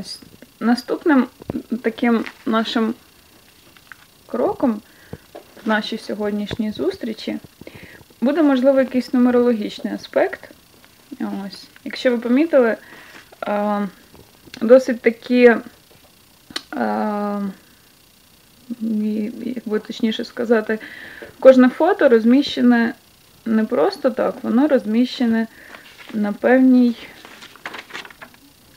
Ось. Наступним таким нашим кроком в нашій сьогоднішній зустрічі буде, можливо, якийсь нумерологічний аспект. Ось. Якщо ви помітили, досить такі, як би точніше сказати, кожне фото розміщене не просто так, воно розміщене на певній,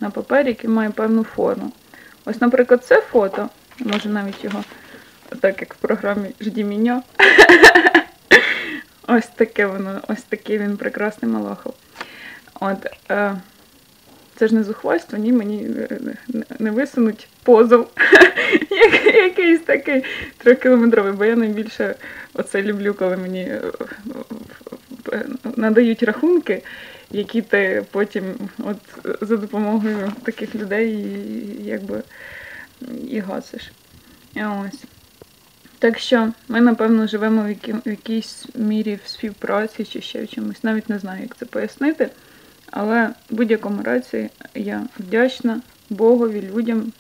на папері, який має певну форму. Ось, наприклад, це фото, може навіть його, так як в програмі Жді Міньо. Ось таке воно, ось такий він прекрасний Малахов. От, е, це ж не зухвальство, ні, мені е, не- висунуть позов. Якийсь такий трьохкілометровий, бо я найбільше оце люблю, коли мені е, надають рахунки, які ти потім от за допомогою таких людей якби і гасиш. Ось. Так що ми, напевно, живемо в, які, в якійсь мірі в співпраці чи ще в чомусь. Навіть не знаю, як це пояснити. Але в будь-якому разі я вдячна Богові, людям,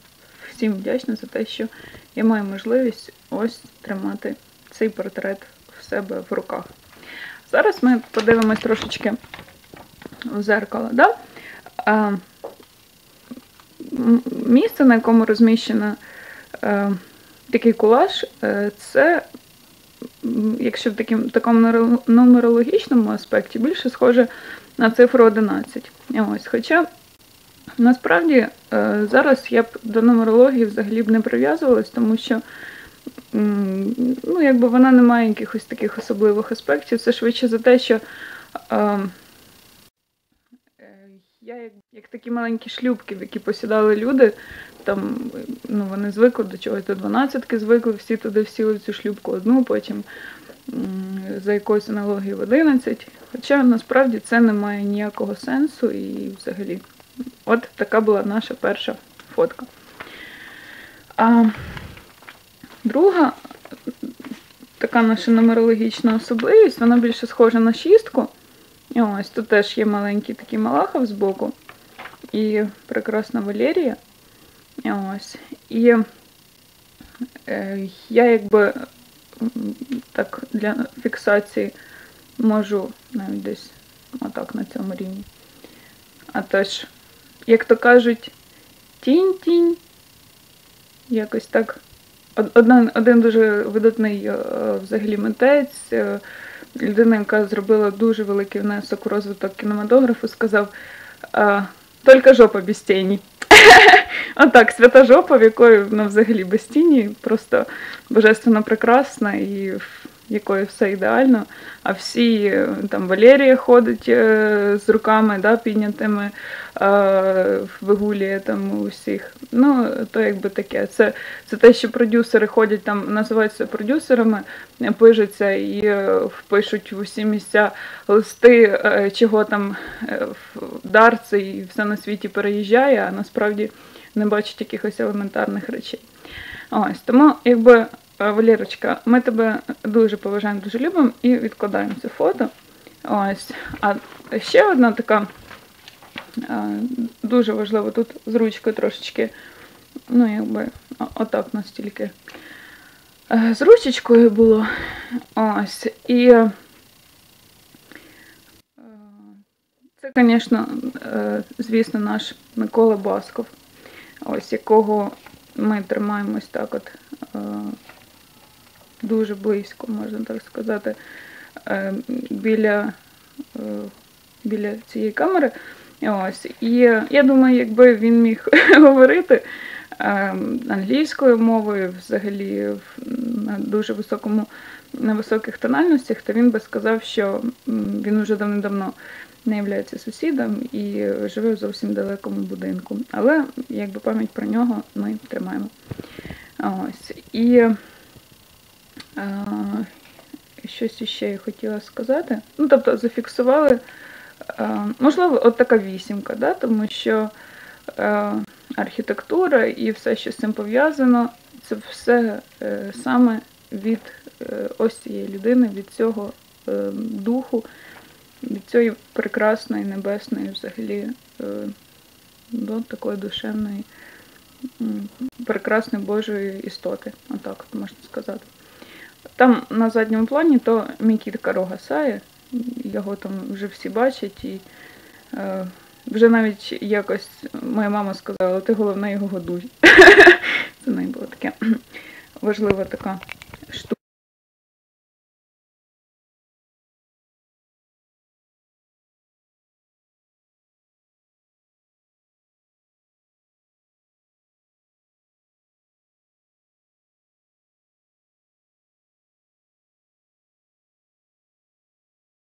всім вдячна за те, що я маю можливість ось тримати цей портрет в себе в руках. Зараз ми подивимось трошечки в зеркало. Да? А, місце, на якому розміщено е, такий колаж, е, це, якщо в таким, такому нумерологічному аспекті, більше схоже на цифру 11. Ось, хоча насправді е, зараз я б до нумерології взагалі б не прив'язувалась, тому що ну, якби вона не має якихось таких особливих аспектів. Це швидше за те, що е, е, я як, як такі маленькі шлюбки, в які посідали люди, там ну, вони звикли до чогось, до 12 звикли, всі туди всіли в цю шлюбку одну, потім за якоюсь аналогією в 11. Хоча насправді це не має ніякого сенсу і взагалі. От така була наша перша фотка. А друга така наша нумерологічна особливість, вона більше схожа на шістку. Ось тут теж є маленький такий Малахов збоку і прекрасна Валерія. Ось. І е, я якби так для фіксації можу навіть десь отак на цьому рівні. А теж, як то кажуть, тінь-тінь. Якось так. Од- Одна, один дуже видатний е, взагалі митець, е, людина, яка зробила дуже великий внесок у розвиток кінематографу, сказав: тільки жопа без тіні. Отак, свята жопа, в якої вона взагалі без тіні, просто божественно прекрасна і якої все ідеально. А всі е, там Валерія ходить е, з руками да, піднятими, е, вигулює там у всіх. Ну, то якби таке. Це, це те, що продюсери ходять там, називаються продюсерами, пишуться і впишуть в усі місця листи, чого там дарці і все на світі переїжджає, а насправді не бачать якихось елементарних речей. Ось тому, якби Валерочка, ми тебе дуже поважаємо, дуже любимо і відкладаємо це фото. Ось. А ще одна така е, дуже важлива тут з ручкою трошечки, ну, якби отак у нас е, з ручечкою було. Ось. І е, це, звісно, е, звісно, наш Микола Басков, ось якого ми тримаємось так от е, дуже близько, можна так сказати, е, біля, е, біля цієї камери. Ось. І я думаю, якби він міг говорити е, англійською мовою, взагалі на дуже високому, на високих тональностях, то він би сказав, що він уже давним-давно не є сусідом і живе в зовсім далекому будинку. Але якби пам'ять про нього ми тримаємо. Ось. І щось ще я хотіла сказати. Ну, тобто зафіксували, можливо, от така вісімка, да? тому що архітектура і все, що з цим пов'язано, це все е, саме від е, ось цієї людини, від цього е, духу, від цієї прекрасної, небесної взагалі до такої душевної, прекрасної Божої істоти, отак от можна сказати. Там на задньому плані то мій кіт Каро сає, його там вже всі бачать і е, вже навіть якось моя мама сказала, ти головне його годуй. Це не було таке важлива така